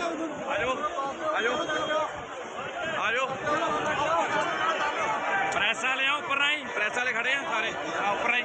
ਆਜੋ ਆਜੋ। ਆਜੋ। ਪ੍ਰੈਸ ਵਾਲੇ ਆ, ਉੱਪਰ ਨਹੀਂ ਪ੍ਰੈਸ ਵਾਲੇ ਖੜੇ ਆ ਸਾਰੇ। ਆ, ਉੱਪਰ ਨਹੀਂ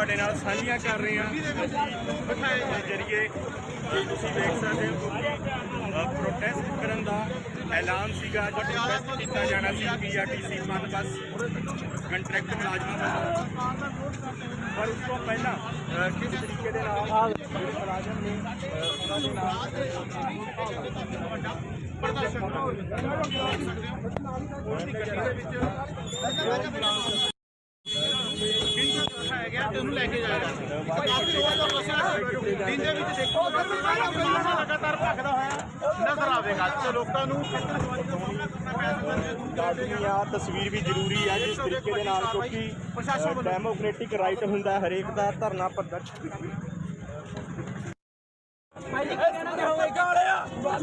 ਤੁਹਾਡੇ ਨਾਲ ਸਾਂਝੀਆਂ ਕਰ ਰਹੇ ਹਾਂ। ਦੇ ਜਰੀਏ ਕਿ ਤੁਸੀਂ ਦੇਖ ਸਕਦੇ ਹੋ ਪ੍ਰੋਟੈਸਟ ਕਰਨ ਦਾ ਐਲਾਨ ਸੀਗਾ ਜੋ ਪ੍ਰੋਟੈਸਟ ਕੀਤਾ ਜਾਣਾ ਸੀ ਪੀਆਰਟੀਸੀ ਮਨ ਬੱਸ ਕੰਟਰੈਕਟ ਮੁਲਾਜ਼ਮਾਂ ਵੱਲੋਂ ਪਰ ਉਸ ਤੋਂ ਪਹਿਲਾਂ ਕਿਸ ਤਰੀਕੇ ਦੇ ਨਾਲ ਜਿਹੜੇ ਮੁਲਾਜ਼ਮ ਨੇ ਉਹਨਾਂ ਦੇ ਨਾਲ ਉਹਨੂੰ ਲੈ ਕੇ ਜਾਏਗਾ ਕਾਫੀ ਰੋਜ਼ ਦਾ ਮਸਲਾ ਦਿਨ ਦੇ ਵਿੱਚ ਦੇਖੋ ਲਗਾਤਾਰ ਭੱਜਦਾ ਹੋਇਆ ਨਜ਼ਰ ਆਵੇਗਾ। ਤੇ ਲੋਕਾਂ ਨੂੰ ਲਾਜ਼ਮੀ ਆ ਤਸਵੀਰ ਵੀ ਜ਼ਰੂਰੀ ਆ ਜਿਸ ਤਰੀਕੇ ਦੇ ਨਾਲ ਕਿਉਂਕਿ ਪ੍ਰਸ਼ਾਸਨ ਡੈਮੋਕ੍ਰੈਟਿਕ ਰਾਈਟ ਹੁੰਦਾ ਹੈ ਹਰੇਕ ਦਾ ਧਰਨਾ ਪ੍ਰਦਰਸ਼ਨ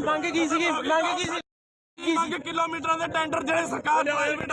ਮੰਗ ਕੀ ਸੀਗੀ? ਮੰਗ ਕੀ ਸੀ? ਮੰਗ ਕਿਲੋਮੀਟਰਾਂ ਦੇ ਟੈਂਡਰ ਜਿਹੜੇ ਸਰਕਾਰ ਪ੍ਰਾਈਵੇਟ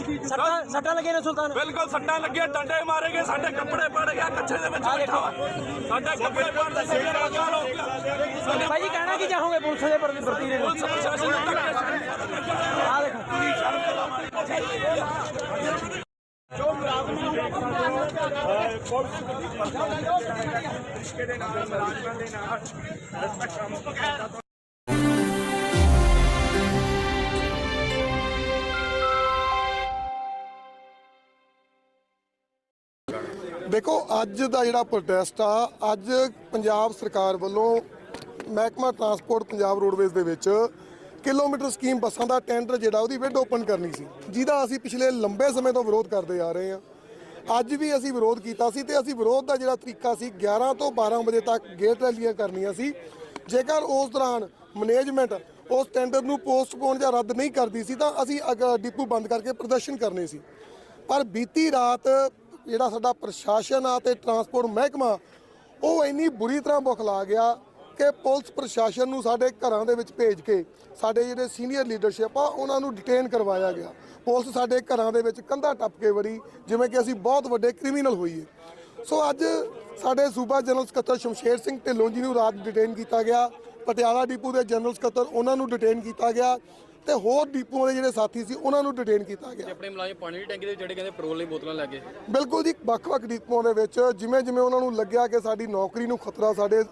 ਸੱਟਾਂ ਸੱਟਾਂ ਲੱਗੀਆਂ ਨੇ ਸੁਲਤਾਨ? ਬਿਲਕੁਲ ਸੱਟਾਂ ਲੱਗੀਆਂ ਡੰਡੇ ਮਾਰੇ ਗਏ ਸਾਡੇ ਕੱਪੜੇ ਪੜ ਗਿਆ ਕੱਛੇ ਦੇ ਵਿੱਚ ਬੈਠਾ ਵਾ। ਸਾਡੇ ਕੱਪੜੇ ਪੜਦੇ ਸੀ ਰਾਜਾਂ ਹੋ ਗਿਆ ਸਾਡੇ ਭਾਈ ਜੀ ਕਹਿਣਾ ਕੀ ਚਾਹੋਗੇ ਪੁਲਿਸ ਦੇ ਪ੍ਰਤੀ ਪ੍ਰਤੀ ਦੇ ਪੁਲਿਸ ਪ੍ਰਸ਼ਾਸਨ ਨੂੰ ਧੱਕੇ ਆ। ਦੇਖੋ। ਦੇਖੋ, ਅੱਜ ਦਾ ਜਿਹੜਾ ਪ੍ਰੋਟੈਸਟ ਆ, ਅੱਜ ਪੰਜਾਬ ਸਰਕਾਰ ਵੱਲੋਂ ਮਹਿਕਮਾ ਟਰਾਂਸਪੋਰਟ ਪੰਜਾਬ ਰੋਡਵੇਜ਼ ਦੇ ਵਿੱਚ ਕਿਲੋਮੀਟਰ ਸਕੀਮ ਬੱਸਾਂ ਦਾ ਟੈਂਡਰ ਜਿਹੜਾ ਉਹਦੀ ਵਿਡ ਓਪਨ ਕਰਨੀ ਸੀ। ਜਿਹਦਾ ਅਸੀਂ ਪਿਛਲੇ ਲੰਬੇ ਸਮੇਂ ਤੋਂ ਵਿਰੋਧ ਕਰਦੇ ਆ ਰਹੇ ਹਾਂ। ਅੱਜ ਵੀ ਅਸੀਂ ਵਿਰੋਧ ਕੀਤਾ ਸੀ ਤੇ ਅਸੀਂ ਵਿਰੋਧ ਦਾ ਜਿਹੜਾ ਤਰੀਕਾ ਸੀ 11 ਤੋਂ 12 ਵਜੇ ਤੱਕ ਗੇਟ ਰੈਲੀਆਂ ਕਰਨੀਆਂ ਸੀ। ਜੇਕਰ ਉਸ ਦੌਰਾਨ ਮੈਨੇਜਮੈਂਟ ਉਸ ਟੈਂਡਰ ਨੂੰ ਪੋਸਟਪੋਨ ਜਾਂ ਰੱਦ ਨਹੀਂ ਕਰਦੀ ਸੀ, ਤਾਂ ਅਸੀਂ ਅਗ- ਡਿਪੂ ਬੰਦ ਕਰਕੇ ਪ੍ਰਦਰਸ਼ਨ ਕਰਨੇ ਸੀ। ਪਰ ਬੀਤੀ ਰਾਤ ਜਿਹੜਾ ਸਾਡਾ ਪ੍ਰਸ਼ਾਸਨ ਆ ਤੇ ਟਰਾਂਸਪੋਰਟ ਮਹਿਕਮਾ, ਉਹ ਇੰਨੀ ਬੁਰੀ ਤਰ੍ਹਾਂ ਬੁਖਲਾ ਗਿਆ ਕਿ ਪੁਲਿਸ ਪ੍ਰਸ਼ਾਸਨ ਨੂੰ ਸਾਡੇ ਘਰਾਂ ਦੇ ਵਿੱਚ ਭੇਜ ਕੇ ਸਾਡੇ ਜਿਹੜੇ ਸੀਨੀਅਰ ਲੀਡਰਸ਼ਿਪ ਆ, ਉਹਨਾਂ ਨੂੰ ਡਿਟੇਨ ਕਰਵਾਇਆ ਗਿਆ। ਪੁਲਿਸ ਸਾਡੇ ਘਰਾਂ ਦੇ ਵਿੱਚ ਕੰਧਾ ਟੱਪ ਕੇ ਵੜੀ, ਜਿਵੇਂ ਕਿ ਅਸੀਂ ਬਹੁਤ ਵੱਡੇ ਕ੍ਰਿਮੀਨਲ ਹੋਈਏ। ਸੋ ਅੱਜ ਸਾਡੇ ਸੂਬਾ ਜਨਰਲ ਸਕੱਤਰ ਸ਼ਮਸ਼ੇਰ ਸਿੰਘ ਢਿੱਲੋਂ ਜੀ ਨੂੰ ਰਾਤ ਡਿਟੇਨ ਕੀਤਾ ਗਿਆ। ਪਟਿਆਲਾ ਡਿਪੂ ਦੇ ਜਨਰਲ ਸਕੱਤਰ ਉਹਨਾਂ ਨੂੰ ਡਿਟੇਨ ਕੀਤਾ ਗਿਆ। ਤੇ ਹੋਰ ਡਿਪੂਆਂ ਦੇ ਜਿਹੜੇ ਸਾਥੀ ਸੀ ਉਹਨਾਂ ਨੂੰ ਡਿਟੇਨ ਕੀਤਾ ਗਿਆ। ਆਪਣੇ ਮੁਲਾਜ਼ਮ ਪਾਣੀ ਦੀ ਟੈਂਕੀ ਦੇ ਵਿੱਚ ਜਿਹੜੇ ਕਹਿੰਦੇ ਪੈਟਰੋਲ ਲਈ ਬੋਤਲਾਂ ਲੈ ਕੇ। ਬਿਲਕੁਲ ਜੀ ਵੱਖ-ਵੱਖ ਡਿਪੂਆਂ ਦੇ ਵਿੱਚ ਜਿਵੇਂ ਜਿਵੇਂ ਉਹਨਾਂ ਨੂੰ ਲੱਗਿਆ ਕਿ ਸਾਡੀ ਨੌਕਰੀ ਨੂੰ ਖਤਰਾ ਸਾਡੇ